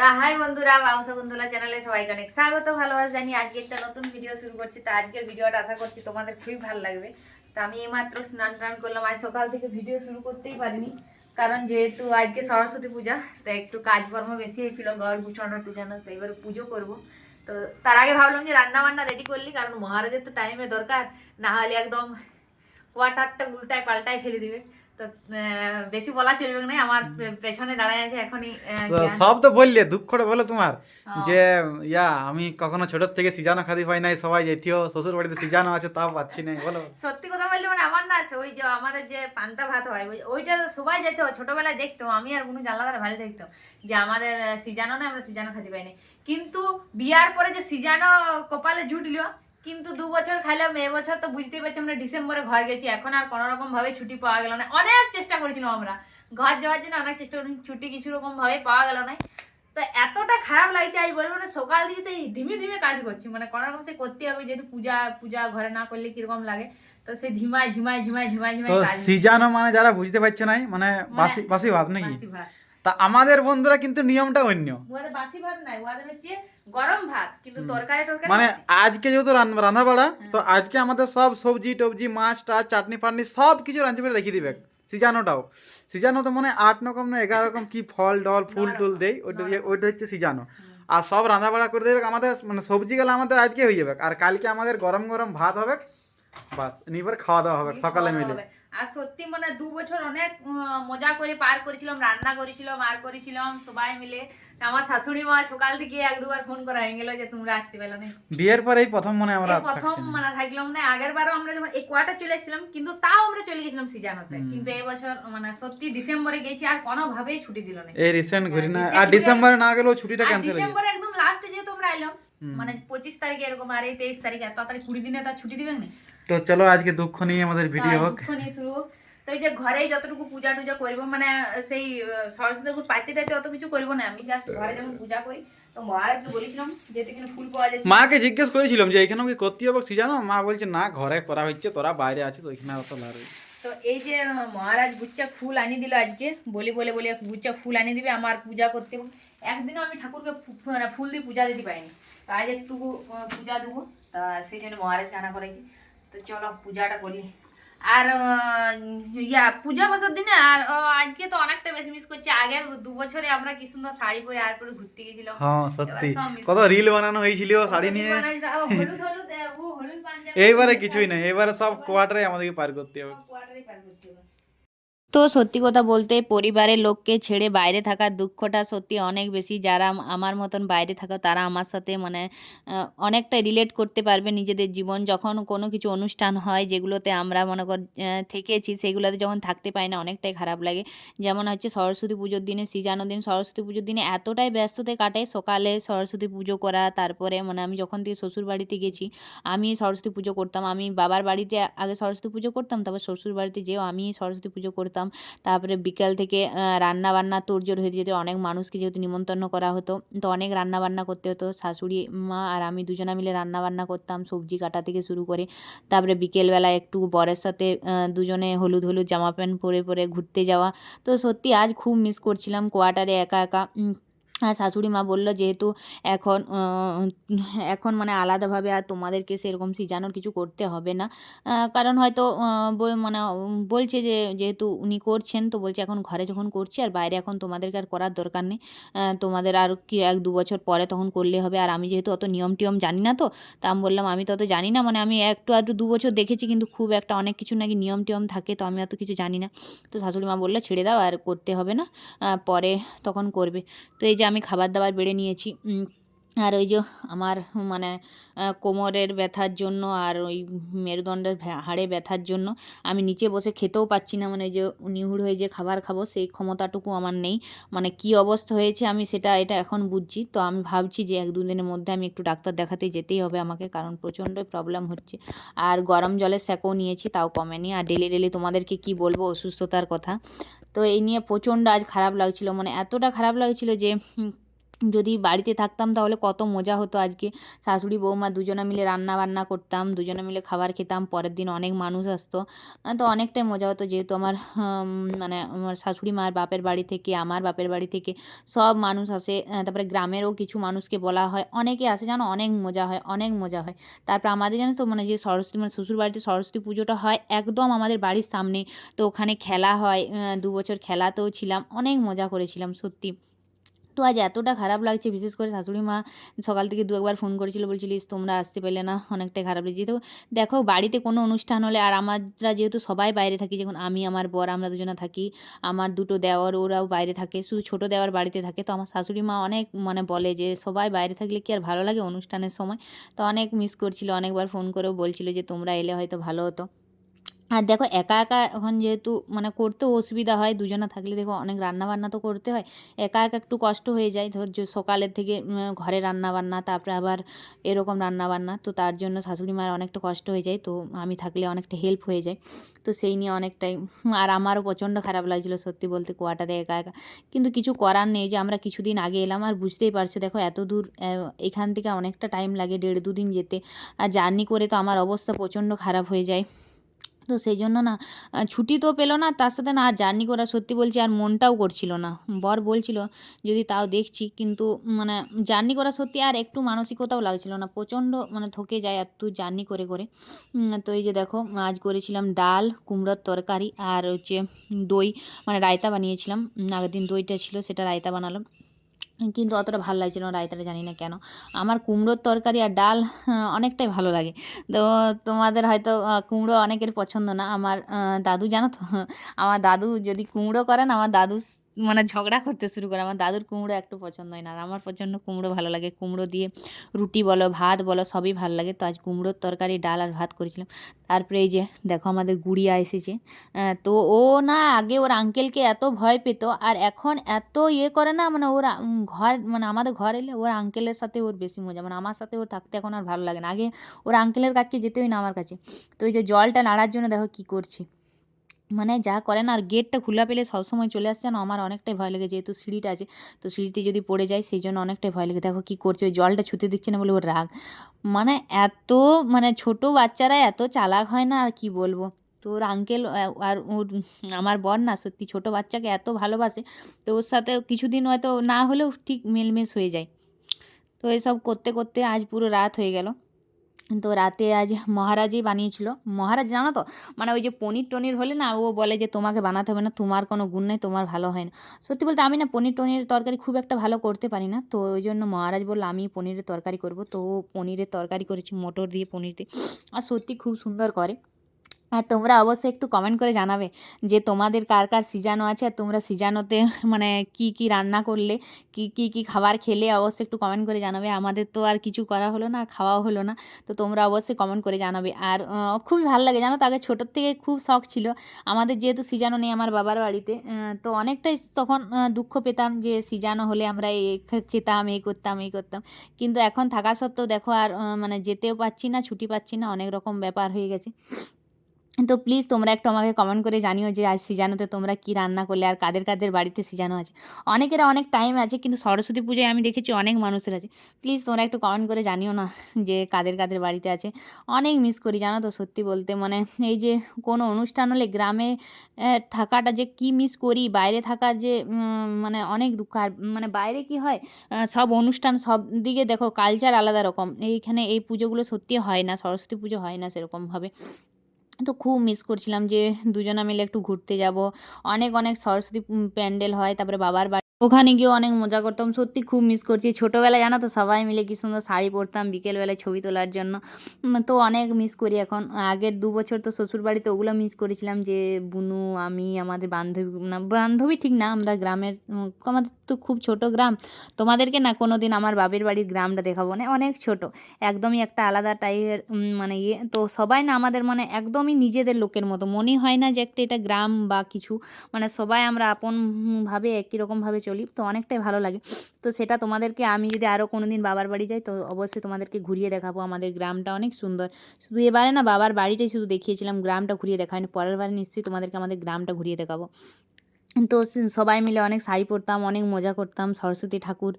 তা হাই বন্ধুরা, বাউসা বন্ধুরা চ্যানেলে সবাইকে অনেক স্বাগত, ভালোবাসা জানি আজকে একটা নতুন ভিডিও শুরু করছি। তা আজকের ভিডিওটা আশা করছি তোমাদের খুবই ভালো লাগবে। তা আমি এইমাত্র স্নান টান করলাম, আজ সকাল থেকে ভিডিও শুরু করতেই পারিনি, কারণ যেহেতু আজকে সরস্বতী পূজা, তাই একটু কাজকর্ম বেশি হয়েছিল, ঘর গুছানো টুজানো তো এবার পুজো করব। তো তার আগে ভাবলাম যে রান্না বান্না রেডি করলি, কারণ মহারাজের তো টাইমে দরকার, না হলে একদম ওয়াটারটা উল্টায় পাল্টায় ফেলে দিবে। তো বেশি বলা চলবে না আমার পেছনে দাঁড়ায় আছে এখনই। সব তো বললে দুঃখটা বলো তোমার। যে ইয়া আমি কখনো ছোট থেকে সিজানো খাদি পাই নাই সবাই যেতিও শ্বশুর বাড়িতে সিজানো আছে তাও পাচ্ছি না বলো সত্যি কথা বলতে মানে আমার না ওই যে আমাদের যে পান্তা ভাত হয় ওই- ওইটা তো সবাই যেত ছোটবেলায় দেখতাম আমি আর কোনো জানলা দ্বারা ভালো দেখতাম যে আমাদের সিজানো না আমরা সিজানো খেতে পাইনি কিন্তু বিয়ার পরে যে সিজানো কপালে জুটলো কিন্তু দু বছর খাইলাম এ বছর তো বুঝতেই পারছি আমরা ডিসেম্বরে ঘর গেছি এখন আর কোনো রকম ভাবে ছুটি পাওয়া গেল না। অনেক চেষ্টা করেছিলাম আমরা। ঘর যাওয়ার জন্য অনেক চেষ্টা করেছি ছুটি কিছু রকম ভাবে পাওয়া গেল না। তো এতটা খারাপ লাগছে আজ বলব না সকাল থেকে সেই ধীমে ধীমে কাজ করছি। মানে কোনো রকম সে করতে হবে যেহেতু পূজা পূজা ঘরে না করলে কীরকম লাগে। তো সে ঝিমায় ঝিমায় ঝিমায় ঝিমায় ঝিমায় সিজানো মানে যারা বুঝতে পারছে নাই মানে বাসি বাসি ভাত নাকি? বাসি ভাত তা আমাদের বন্ধুরা কিন্তু নিয়মটা অন্য। বাসি ভাত নাই হচ্ছে গরম ভাত কিন্তু তরকারি মানে আজকে যেহেতু রান্না বাড়া তো আজকে আমাদের সব সবজি টবজি মাছ টাছ চাটনি ফাটনি সব কিছু রাঁধতে পেরে রেখে দিবে। সিজানোটাও। সিজানো তো মানে আট রকম না এগারো রকম কি ফল ডল ফুল টুল দেই ওইটা দিয়ে ওইটা হচ্ছে সিজানো। আর সব রান্না বাড়া করে দেবে আমাদের মানে সবজি গেলে আমাদের আজকে হয়ে যাবে। আর কালকে আমাদের গরম গরম ভাত হবে বাস নিবার খাওয়া দাওয়া হবে সকালে মিলে। আর সত্যি মানে দু বছর অনেক মজা করে পার করেছিলাম রান্না করেছিলাম আর করেছিলাম সবাই মিলে। আমার শাশুড়ি মা সকাল থেকে এক দুবার ফোন করা হয়ে গেল যে তোমরা আসতে পেল না। বিয়ের পরেই প্রথম মনে আমরা প্রথম মানে থাকলাম না আগের বারও আমরা যখন এই কোয়ার্টার চলে এসেছিলাম কিন্তু তাও আমরা চলে গেছিলাম সিজানোতে। কিন্তু এই বছর মানে সত্যি ডিসেম্বরে গেছি আর কোনোভাবেই ছুটি দিল না। এই রিসেন্ট ঘুরি না আর ডিসেম্বরে না গেলেও ছুটিটা ক্যান্সেল ডিসেম্বরে একদম লাস্টে যেহেতু আমরা এলাম মানে পঁচিশ তারিখে এরকম আর এই তেইশ তারিখে এত তাড়াতাড়ি কুড়ি দিনে তার ছুটি দিবেন না। তো চলো আজকে দুঃখ নিয়ে আমাদের ভিডিও তাই হোক দুঃখ নিয়ে শুরু হোক। তো এই যে ঘরেই যতটুকু পূজা টুজা করব মানে সেই আহ, সরস্বতী ঠাকুর পাইতে টাইতে অত কিছু করব না আমি জাস্ট ঘরে যেমন পূজা করি তো মহারাজকে বলেছিলাম যেহেতু এখানে ফুল পাওয়া যাচ্ছে মাকে জিজ্ঞেস করেছিলাম যে এখানেও কি করতে হবে সিজানো মা বলছে না ঘরে করা হচ্ছে তোরা বাইরে আছিস তো এখানে অত লাগবে তো এই যে মহারাজ গুচ্চা ফুল আনি দিল আজকে বলি বলে বলে গুচ্চা ফুল আনি দিবে আমার পূজা করতে হবে। একদিনও আমি ঠাকুরকে ফু- ফু- মানে ফুল দিয়ে পূজা দিতে পারিনি। তো আজ একটু আহ, পূজা দেবো তা সেই জন্য মহারাজকে আনা করেছি। তো চলো পূজাটা করি। আর ইয়া পূজা বছর দিনে আর আজকে তো অনেকটা বেশি মিস করছি। আগের দু বছরে আমরা কি সুন্দর শাড়ি পরে আর পরে ঘুরতে গেছিলাম। হ্যাঁ সত্যি। কত রিল বানানো হয়েছিল শাড়ি নিয়ে। হলুদ হলুদ ও হলুদ পাঞ্জাবি এইবারে কিছুই নাই এবারে সব কোয়ার্টারে আমাদেরকে পার করতে হবে। কোয়ার্টারে পার করতে হবে। তো সত্যি কথা বলতে পরিবারের লোককে ছেড়ে বাইরে থাকার দুঃখটা সত্যি অনেক বেশি। যারা আমার মতন বাইরে থাকা তারা আমার সাথে মানে অনেকটা রিলেট করতে পারবে নিজেদের জীবন। যখন কোনো কিছু অনুষ্ঠান হয় যেগুলোতে আমরা মনে কর থেকেছি সেগুলোতে যখন থাকতে পাই না অনেকটাই খারাপ লাগে। যেমন হচ্ছে সরস্বতী পুজোর দিনে সিজানো দিন সরস্বতী পুজোর দিনে এতটাই ব্যস্ততে কাটে সকালে সরস্বতী পুজো করা, তারপরে মানে আমি যখন থেকে শ্বশুর বাড়িতে গেছি, আমি সরস্বতী পুজো করতাম। আমি বাবার বাড়িতে আগে সরস্বতী পুজো করতাম, তারপর শ্বশুর বাড়িতে যেও আমি সরস্বতী পুজো করতাম। তারপরে বিকাল থেকে রান্না বান্না তোড়জোড় হয়ে যেত অনেক মানুষকে যেহেতু নিমন্ত্রণ করা হতো, তো অনেক রান্না বান্না করতে হতো। শাশুড়ি, মা আর আমি দুজনা মিলে রান্না বান্না করতাম, সবজি কাটা থেকে শুরু করে। তারপরে বিকেলবেলা একটু বরের সাথে দুজনে হলুদ হলুদ জামা প্যান্ট পরে পরে ঘুরতে যাওয়া। তো সত্যি আজ খুব মিস করছিলাম কোয়ার্টারে একা একা আর শাশুড়ি মা বলল যেহেতু এখন এখন মানে আলাদাভাবে আর তোমাদেরকে সেরকম সিজানোর কিছু করতে হবে না। কারণ হয়তো মানে বলছে যে, যেহেতু উনি করছেন তো বলছে এখন ঘরে যখন করছি আর বাইরে এখন তোমাদেরকে আর করার দরকার নেই। তোমাদের আর কি এক দু বছর পরে তখন করলে হবে। আর আমি যেহেতু অত নিয়ম টিয়ম জানি না তো, তা আমি বললাম আমি তো অত জানি না। মানে আমি একটু আধটু দু বছর দেখেছি কিন্তু খুব একটা অনেক কিছু নাকি নিয়ম টিয়ম থাকে তো আমি অত কিছু জানি না। তো শাশুড়ি মা বলল ছেড়ে দাও আর করতে হবে না। পরে তখন করবে। তো এই যে আমি খাবার দাবার বেড়ে নিয়েছি। আর ওই যে আমার মানে কোমরের ব্যথার জন্য আর ওই মেরুদণ্ডের হাড়ে ব্যথার জন্য আমি নিচে বসে খেতেও পাচ্ছি না। মানে যে নিহুড় হয়ে যে খাবার খাব, সেই ক্ষমতাটুকু আমার নেই। মানে কি অবস্থা হয়েছে আমি সেটা, এটা এখন বুঝছি। তো আমি ভাবছি যে এক দুদিনের মধ্যে আমি একটু ডাক্তার দেখাতে যেতেই হবে আমাকে, কারণ প্রচণ্ড প্রবলেম হচ্ছে। আর গরম জলের স্যাকও নিয়েছি, তাও কমেনি। আর ডেলি ডেলি তোমাদেরকে কি বলব অসুস্থতার কথা। তো এই নিয়ে প্রচণ্ড আজ খারাপ লাগছিল। মানে এতটা খারাপ লাগছিল যে যদি বাড়িতে থাকতাম তাহলে কত মজা হতো আজকে। শাশুড়ি, বৌমা দুজনে মিলে রান্না বান্না করতাম, দুজনে মিলে খাবার খেতাম, পরের দিন অনেক মানুষ আসতো। তো অনেকটাই মজা হতো যেহেতু আমার মানে আমার শাশুড়ি মার বাপের বাড়ি থেকে, আমার বাপের বাড়ি থেকে সব মানুষ আসে। তারপরে গ্রামেরও কিছু মানুষকে বলা হয়। অনেকে আসে জানো, অনেক মজা হয়, অনেক মজা হয়। তারপর আমাদের জানো তো মানে যে সরস্বতী মানে শ্বশুর বাড়িতে সরস্বতী পুজোটা হয় একদম আমাদের বাড়ির সামনে। তো ওখানে খেলা হয় দু বছর খেলাতেও ছিলাম, অনেক মজা করেছিলাম, সত্যি। তো আজ এতটা খারাপ লাগছে বিশেষ করে শাশুড়ি মা সকাল থেকে দু একবার ফোন করেছিল বলছিল "ইস, তোমরা আসতে পেলে না অনেকটাই খারাপ লাগছে। যেহেতু দেখো বাড়িতে কোনো অনুষ্ঠান হলে আর আমরা যেহেতু সবাই বাইরে থাকি যখন আমি আমার বর আমরা দুজনে থাকি আমার দুটো দেওয়ার ওরাও বাইরে থাকে শুধু ছোটো দেওয়ার বাড়িতে থাকে তো আমার শাশুড়ি মা অনেক মানে বলে যে সবাই বাইরে থাকলে কি আর ভালো লাগে? অনুষ্ঠানের সময় তো অনেক মিস করছিল অনেকবার ফোন করেও বলছিল যে তোমরা এলে হয়তো ভালো হতো। আর দেখো একা একা এখন যেহেতু মানে করতেও অসুবিধা হয়, দুজনে থাকলে দেখো অনেক রান্না বান্না তো করতে হয়। একা একা একটু কষ্ট হয়ে যায়, ধর যে সকালের থেকে ঘরে রান্না বান্না তারপরে আবার এরকম রান্না বান্না তো তার জন্য শাশুড়ি মায়ের অনেকটা কষ্ট হয়ে যায়, তো আমি থাকলে অনেকটা হেল্প হয়ে যায়। তো সেই নিয়ে অনেকটাই, আর আমারও প্রচণ্ড খারাপ লাগছিল সত্যি বলতে কোয়ার্টারে একা একা। কিন্তু কিছু করার নেই, যে আমরা কিছুদিন আগে এলাম, আর বুঝতেই পারছ দেখো এত দূর এখান থেকে অনেকটা টাইম লাগে, দেড় দুদিন যেতে। আর জার্নি করে তো আমার অবস্থা প্রচণ্ড খারাপ হয়ে যায়। তো সেই জন্য না ছুটি তো পেল না, তার সাথে না আর জার্নি করা সত্যি বলছি আর মনটাও করছিল না। বর বলছিল, যদি তাও দেখছি। কিন্তু মানে জার্নি করা সত্যি আর একটু মানসিকতাও লাগছিল না। প্রচণ্ড মানে থকে যায় এত জার্নি করে করে। তো এই যে দেখো, আজ করেছিলাম ডাল, কুমড়োর তরকারি আর হচ্ছে দই। মানে রায়তা বানিয়েছিলাম। আগের দিন দইটা ছিল, সেটা রায়তা বানালাম। কিন্তু অতটা ভালো লাগছিল না রায়তাটা জানি না কেন। আমার কুমড়োর তরকারি আর ডাল অনেকটাই ভালো লাগে। তো তোমাদের হয়তো কুমড়ো অনেকের পছন্দ না। আমার দাদু, জানো তো? আমার দাদু যদি কুমড়ো করেন, আমার দাদু মানে ঝগড়া করতে শুরু করে। আমার দাদুর কুমড়ো একটু পছন্দ হয় না, আর আমার প্রচণ্ড কুমড়ো ভালো লাগে। কুমড়ো দিয়ে রুটি বলো, ভাত বলো, সবই ভালো লাগে। তো আজ কুমড়োর তরকারি, ডাল আর ভাত করেছিলাম। তারপরে এই যে দেখো আমাদের গুড়িয়া এসেছে। তো ও না আগে ওর আঙ্কেলকে এত ভয় পেত, আর এখন এত ইয়ে করে না মানে ওর ঘর মানে আমাদের ঘর এলে ওর আঙ্কেলের সাথে ওর বেশি মজা। মানে আমার সাথে ওর থাকতে এখন আর ভালো লাগে না। আগে ওর আঙ্কেলের কাছে যেতেই না আমার কাছে। তো এই যে জলটা নাড়ার জন্য দেখো কি করছি। মানে যা করে না আর গেটটা খোলা পেলে সবসময় চলে আসছে না। আমার অনেকটাই ভয় লাগে যেহেতু সিঁড়িটা আছে, তো সিঁড়িতে যদি পড়ে যায় সেই জন্য অনেকটাই ভয় লাগে। দেখো কি করছে, ওই জলটা ছুতে দিচ্ছে না বলে ওর রাগ। মানে এত মানে ছোট বাচ্চারা এত চালাক হয় না আর কি বলব? তো ওর আঙ্কেল আর ওর, আমার বর না সত্যি ছোট বাচ্চাকে এত ভালোবাসে, তো ওর সাথে কিছুদিন হয়তো না হলেও ঠিক মেলমেশ হয়ে যায়। তো এসব করতে করতে আজ পুরো রাত হয়ে গেল। তো রাতে আজ মহারাজই বানিয়েছিল। মহারাজ, জানো তো মানে ওই যে পনির টনির হলে না, ও বলে যে তোমাকে বানাতে হবে না, তোমার কোনো গুণ নেই, তোমার ভালো হয় না। সত্যি বলতে আমি না পনির টনির তরকারি খুব একটা ভালো করতে পারি না। তো ওই জন্য মহারাজ বলল, আমি পনিরের তরকারি করব। তো পনিরের তরকারি করেছি, মটর দিয়ে পনির দিয়ে। আর সত্যি খুব সুন্দর করে। আর তোমরা অবশ্যই একটু কমেন্ট করে জানাবে যে তোমাদের কার কার সিজানো আছে আর তোমরা সিজানোতে মানে কি কি রান্না করলে, কি কি কি খাবার খেলে অবশ্যই একটু কমেন্ট করে জানাবে। আমাদের তো আর কিছু করা হলো না, খাওয়াও হলো না, তো তোমরা অবশ্যই কমেন্ট করে জানাবে। আর খুবই ভালো লাগে জানো তো, আগে ছোটোর থেকে খুব শখ ছিল। আমাদের যেহেতু সিজানো নেই আমার বাবার বাড়িতে তো অনেকটাই তখন দুঃখ পেতাম যে সিজানো হলে আমরা এই খেতাম এই করতাম এই করতাম। কিন্তু এখন থাকা সত্ত্বেও দেখো আর মানে যেতেও পাচ্ছি না, ছুটি পাচ্ছি না, অনেক রকম ব্যাপার হয়ে গেছে। তো প্লিজ তোমরা একটু আমাকে কমেন্ট করে জানিও যে আজ সিজানোতে তোমরা কি রান্না করলে আর কাদের কাদের বাড়িতে সিজানো আছে। অনেকের অনেক টাইম আছে, কিন্তু সরস্বতী পুজোয় আমি দেখেছি অনেক মানুষের আছে। প্লিজ তোমরা একটু কমেন্ট করে জানিও না যে কাদের কাদের বাড়িতে আছে। অনেক মিস করি, জানো তো সত্যি বলতে। মানে এই যে কোনো অনুষ্ঠান হলে গ্রামে থাকাটা যে কি মিস করি, বাইরে থাকার যে মানে অনেক দুঃখ। আর মানে বাইরে কি হয় সব অনুষ্ঠান সব দিকে দেখো কালচার আলাদা রকম। এইখানে এই পুজোগুলো সত্যি হয় না, সরস্বতী পুজো হয় না সেরকমভাবে। তো খুব মিস করছিলাম যে দুজনা মিলে একটু ঘুরতে যাব। অনেক অনেক সরস্বতী প্যান্ডেল হয়, তারপরে বাবার বাড়ি ওখানে গিয়ে অনেক মজা করতাম। সত্যি খুব মিস করছি। ছোটোবেলায় জানো তো, সবাই মিলে কি সুন্দর শাড়ি পরতাম বিকেলবেলায় ছবি তোলার জন্য। তো অনেক মিস করি এখন। আগের দু বছর তো শ্বশুর বাড়িতে ওগুলো মিস করেছিলাম যে, বুনু, আমি, আমাদের বান্ধবী, না, বান্ধবী ঠিক না, আমরা গ্রামের আমাদের তো খুব ছোট গ্রাম। তোমাদেরকে না কোনো দিন আমার বাপের বাড়ির গ্রামটা দেখাবো না, অনেক ছোট। একদমই একটা আলাদা টাইপের মানে ইয়ে। তো সবাই না আমাদের মানে একদমই নিজেদের লোকের মতো। মনে হয় না যে একটা এটা গ্রাম বা কিছু। মানে সবাই আমরা আপনভাবে একই রকমভাবে চলি, তো অনেকটাই ভালো লাগে। তো সেটা তোমাদেরকে আমি যদি আরও কোনো দিন বাবার বাড়ি যাই, তো অবশ্যই তোমাদেরকে ঘুরিয়ে দেখাবো, আমাদের গ্রামটা অনেক সুন্দর। শুধু এবারে না, বাবার বাড়িটাই শুধু দেখিয়েছিলাম, গ্রামটা ঘুরিয়ে দেখা হয়নি পরের বারে নিশ্চয়ই তোমাদেরকে আমাদের গ্রামটা ঘুরিয়ে দেখাবো। তো সবাই মিলে অনেক শাড়ি পরতাম, অনেক মজা করতাম, সরস্বতী ঠাকুর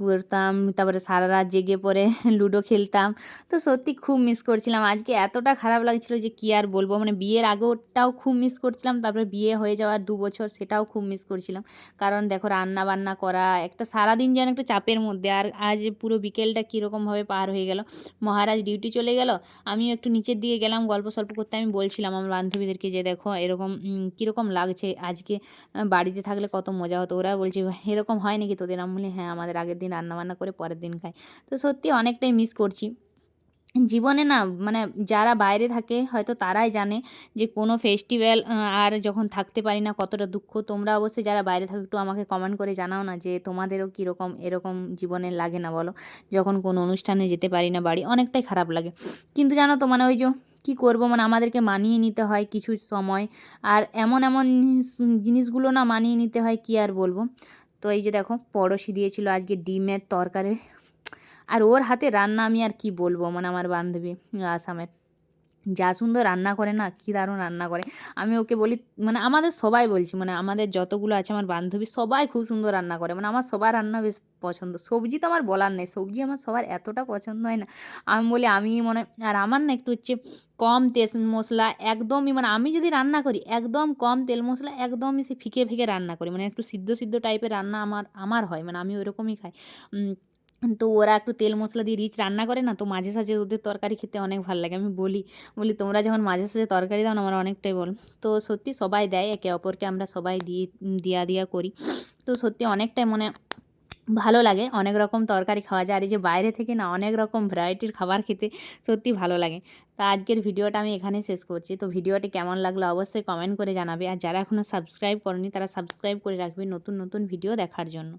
করতাম, তারপরে সারা রাত জেগে পরে লুডো খেলতাম। তো সত্যি খুব মিস করছিলাম। আজকে এতটা খারাপ লাগছিল যে কি আর বলব? মানে বিয়ের আগেটাও খুব মিস করছিলাম, তারপরে বিয়ে হয়ে যাওয়ার দু বছর সেটাও খুব মিস করছিলাম। কারণ দেখো রান্না বান্না করা, একটা সারাদিন যেন একটা চাপের মধ্যে, আর আজ পুরো বিকেলটা কীরকমভাবে পার হয়ে গেল। মহারাজ ডিউটি চলে গেল, আমিও একটু নিচের দিকে গেলাম গল্প সল্প করতে। আমি বলছিলাম আমার বান্ধবীদেরকে যে দেখো, এরকম কীরকম লাগছে আজকে। বাড়িতে থাকলে কত মজা হতো। ওরা বলছে এরকম হয় নাকি তোদের? আমি বলি হ্যাঁ আমাদের আগের দিন রান্নাবান্না করে পরের দিন খাই। তো সত্যি অনেকটাই মিস করছি। জীবনে না মানে যারা বাইরে থাকে, হয়তো তারাই জানে যে কোনো ফেস্টিভ্যাল আর যখন থাকতে পারি না, কতটা দুঃখ। তোমরা অবশ্যই যারা বাইরে থাকো, একটু আমাকে কমেন্ট করে জানাও না যে তোমাদেরও কীরকম, এরকম জীবনে লাগে না, বলো? যখন কোনো অনুষ্ঠানে যেতে পারি না, বাড়ি, অনেকটাই খারাপ লাগে। কিন্তু জানো তো মানে ওই যে কী করব? মানে আমাদেরকে মানিয়ে নিতে হয় কিছু সময়। আর এমন এমন জিনিসগুলো না মানিয়ে নিতে হয় কি আর বলব? তো এই যে দেখো, পড়শি দিয়েছিল আজকে ডিমের তরকারি। আর ওর হাতে রান্না আমি আর কি বলব? মানে আমার বান্ধবী আসামের। যা সুন্দর রান্না করে না, কী দারুণ রান্না করে। আমি ওকে বলি মানে আমাদের সবাই বলছি মানে আমাদের যতগুলো আছে আমার বান্ধবী সবাই খুব সুন্দর রান্না করে। মানে আমার সবার রান্না বেশ পছন্দ। সবজি তো আমার বলার নেই, সবজি আমার সবার এতটা পছন্দ হয় না। আমি বলি, আমি মনে, আর আমার না একটু হচ্ছে কম তেল মশলা একদমই মানে আমি যদি রান্না করি, একদম কম তেল মশলা একদমই সে ফিকে ফিকে রান্না করি। মানে একটু সিদ্ধ সিদ্ধ টাইপের রান্না আমার আমার হয় মানে আমি ওরকমই খাই। তো ওরা একটু তেল মশলা দিয়ে রিচ রান্না করে না, তো মাঝে সাঝে ওদের তরকারি খেতে অনেক ভালো লাগে। আমি বলি বলি, তোমরা যখন মাঝে সাঝে তরকারি দাও না, আমার অনেকটাই বল। তো সত্যি সবাই দেয়, একে অপরকে আমরা সবাই দিয়ে, দিয়া দিয়া করি। তো সত্যি অনেকটাই মানে ভালো লাগে, অনেক রকম তরকারি খাওয়া যায়। আর এই যে বাইরে থেকে না, অনেক রকম ভ্যারাইটির খাবার খেতে সত্যি ভালো লাগে। তা আজকের ভিডিওটা আমি এখানেই শেষ করছি। তো ভিডিওটি কেমন লাগল অবশ্যই কমেন্ট করে জানাবে। আর যারা এখনও সাবস্ক্রাইব করনি, তারা সাবস্ক্রাইব করে রাখবে নতুন নতুন ভিডিও দেখার জন্য।